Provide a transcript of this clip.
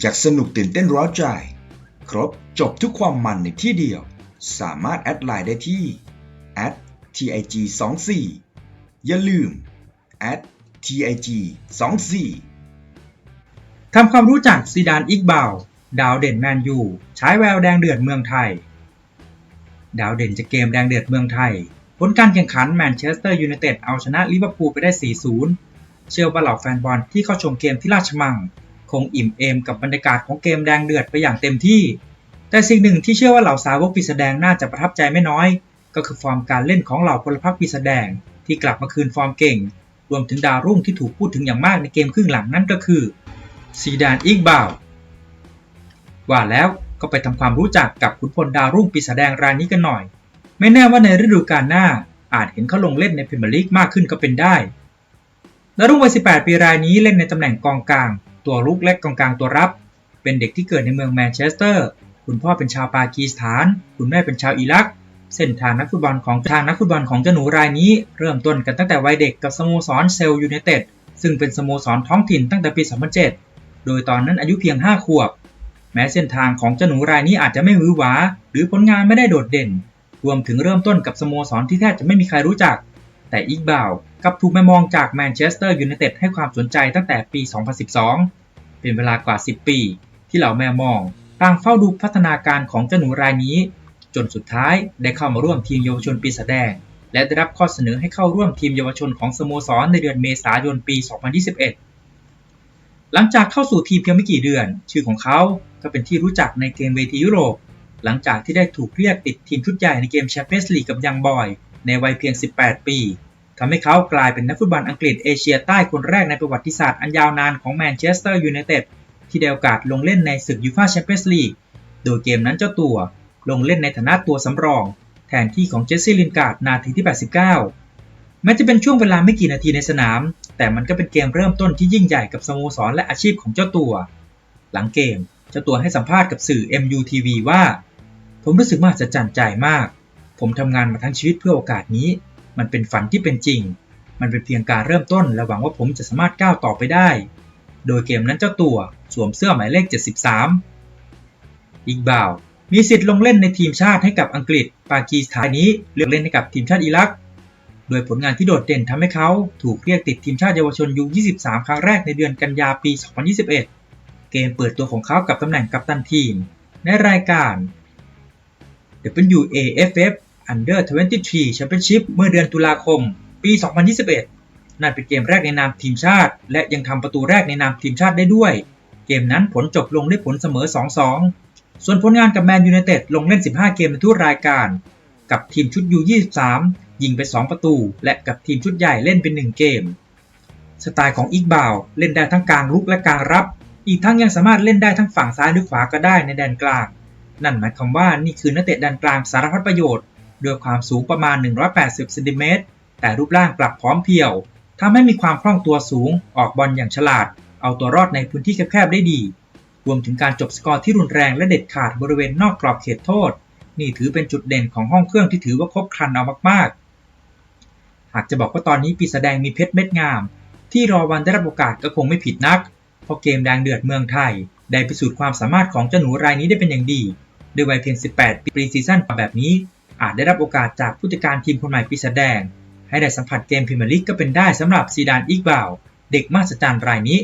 อยากสนุกตื่นเต้นร้าวใจ ครบจบทุกความมันในที่เดียว สามารถแอดไลน์ได้ที่ @tig 2 4อย่าลืม @tig 2 4ทำความรู้จักซีดานอิกบาว ดาวเด่นแมนยูใช้แววแดงเดือดเมืองไทย ดาวเด่นจากเกมแดงเดือดเมืองไทย ผลการแข่งขันแมนเชสเตอร์ยูไนเต็ดเอาชนะลิเวอร์พูลไปได้ 4-0 เชื่อว่าเหล่าแฟนบอลที่เข้าชมเกมที่ราชมัง คงอิ่มเอมกับบรรยากาศของเกมแดงเดือดไปอย่างเต็มที่ แต่สิ่งหนึ่งที่เชื่อว่าเหล่าสาวกปีศาจแดงน่าจะประทับใจไม่น้อย ก็คือฟอร์มการเล่นของเหล่าพลพรรคปีศาจแดงที่กลับมาคืนฟอร์มเก่ง รวมถึงดาวรุ่งที่ถูกพูดถึงอย่างมากในเกมครึ่งหลังนั่นก็คือซีดานอิกบาวว่าแล้วก็ไปทำความรู้จักกับขุนพลดาวรุ่งปีศาจแดงรายนี้กันหน่อย ไม่แน่ว่าในฤดูกาลหน้าอาจเห็นเขาลงเล่นในพรีเมียร์ลีกมากขึ้นก็เป็นได้ดาวรุ่งวัย 18 ปีรายนี้เล่นในตำแหน่งกองกลาง ตัวรุกและกองกลางตัวรับ เป็นเด็กที่เกิดในเมืองแมนเชสเตอร์ คุณพ่อเป็นชาวปากีสถาน คุณแม่เป็นชาวอิรัก เส้นทางนักฟุตบอลของทางนักฟุตบอลของเจ้าหนูรายนี้เริ่มต้นกันตั้งแต่วัยเด็กกับสโมสรเซลยูไนเต็ดซึ่งเป็นสโมสรท้องถิ่นตั้งแต่ปี 2007 โดยตอนนั้นอายุเพียง 5 ขวบ แม้เส้นทางของเจ้าหนูรายนี้อาจจะไม่หวือหวา หรือผลงานไม่ได้โดดเด่น รวมถึงเริ่มต้นกับสโมสรที่แทบจะไม่มีใครรู้จัก แต่อีกบ่าวกับถูกแมมองจากแมนเชสเตอร์ยูไนเต็ดให้ความสนใจตั้งแต่ปี 2012 เป็นเวลากว่า 10 ปี ที่เหล่าแมมองต่างเฝ้าดูพัฒนาการของเจ้าหนูรายนี้ จนสุดท้ายได้เข้ามาร่วมทีมเยาวชนปีศาจแดง และได้รับข้อเสนอให้เข้าร่วมทีมเยาวชนของสโมสรในเดือนเมษายนปี 2021 หลังจากเข้าสู่ทีมเพียงไม่กี่เดือน ชื่อของเขาก็เป็นที่รู้จักในเกมเวทียุโรป หลังจากที่ได้ถูกเรียกติดทีมชุดใหญ่ในเกมแชมเปี้ยนส์ลีกกับยังบอย ในวัยเพียง 18 ปีทำให้เขากลายเป็นนักฟุตบอลอังกฤษเอเชียใต้คนแรกในประวัติศาสตร์อันยาวนานของแมนเชสเตอร์ยูไนเต็ดที่ได้โอกาสลงเล่นในศึกยูฟ่าแชมเปี้ยนส์ลีก โดยเกมนั้นเจ้าตัวลงเล่นในฐานะตัวสำรอง แทนที่ของเจสซี่ลินการ์ดนาทีที่ 89 แม้จะเป็นช่วงเวลาไม่กี่นาทีในสนาม แต่มันก็เป็นเกมเริ่มต้นที่ยิ่งใหญ่กับสโมสรและอาชีพของเจ้าตัว หลังเกม เจ้าตัวให้สัมภาษณ์กับสื่อ MUTV ว่า ผมรู้สึกมหัศจรรย์ใจมาก ผมทำงานมาทั้งชีวิตเพื่อโอกาสนี้ มันเป็นฝันที่เป็นจริง มันเป็นเพียงการเริ่มต้น และหวังว่าผมจะสามารถก้าวต่อไปได้ โดยเกมนั้นเจ้าตัวสวมเสื้อหมายเลข 73 อีกบ่าว มีสิทธิ์ลงเล่นในทีมชาติให้กับอังกฤษ ปากีสถานนี้เลือกเล่นให้กับทีมชาติอิรัก โดยผลงานที่โดดเด่นทำให้เขาถูกเรียกติดทีมชาติเยาวชนยู23ครั้งแรกในเดือนกันยาปี 2021 เกมเปิดตัวของเขากับตำแหน่งกัปตันทีม ในรายการ WAFF Under 23 Championship เมื่อเดือนตุลาคม ปี 2021 นั่นเป็นเกมแรกในนามทีมชาติ และยังทำประตูแรกในนามทีมชาติได้ด้วย เกมนั้นผลจบลงด้วยผลเสมอ 2-2 ส่วนผลงานกับแมนยูไนเต็ดลงเล่น 15 เกมในทุกรายการ กับทีมชุดยู23 ยิงไป 2 ประตู และกับทีมชุดใหญ่เล่นเป็น 1 เกม สไตล์ของอีกบาวเล่นได้ทั้งกลางลุกและกลางรับ อีกทั้งยังสามารถเล่นได้ทั้งฝั่งซ้ายหรือขวาก็ได้ในแดนกลาง นั่นหมายความว่านี่คือนักเตะแดนกลางสารพัดประโยชน์ ด้วยความสูงประมาณ 180เซนติเมตรแต่รูปร่างกลับพร้อมเพรียวทำให้มีความคล่องตัวสูง ออกบอลอย่างฉลาด เอาตัวรอดในพื้นที่แคบๆได้ดี รวมถึงการจบสกอร์ที่รุนแรงและเด็ดขาดบริเวณนอกกรอบเขตโทษ นี่ถือเป็นจุดเด่นของห้องเครื่องที่ถือว่าครบครันเอามากๆ หากจะบอกว่าตอนนี้ปีศาจแดงมีเพชรเม็ดงาม ที่รอวันได้รับโอกาสก็คงไม่ผิดนัก เพราะเกมแดงเดือดเมืองไทย ได้พิสูจน์ความสามารถของเจ้าหนูรายนี้ได้เป็นอย่างดี ด้วยวัยเพียง 18 ปีปรีซีซั่นแบบนี้ อาจได้รับโอกาสจากผู้จัดการทีมคนใหม่ปีศาจแดง ให้ได้สัมผัสเกมพรีเมียร์ลีกก็เป็นได้สำหรับซีดานอีกบ่าว เด็กมหัศจรรย์รายนี้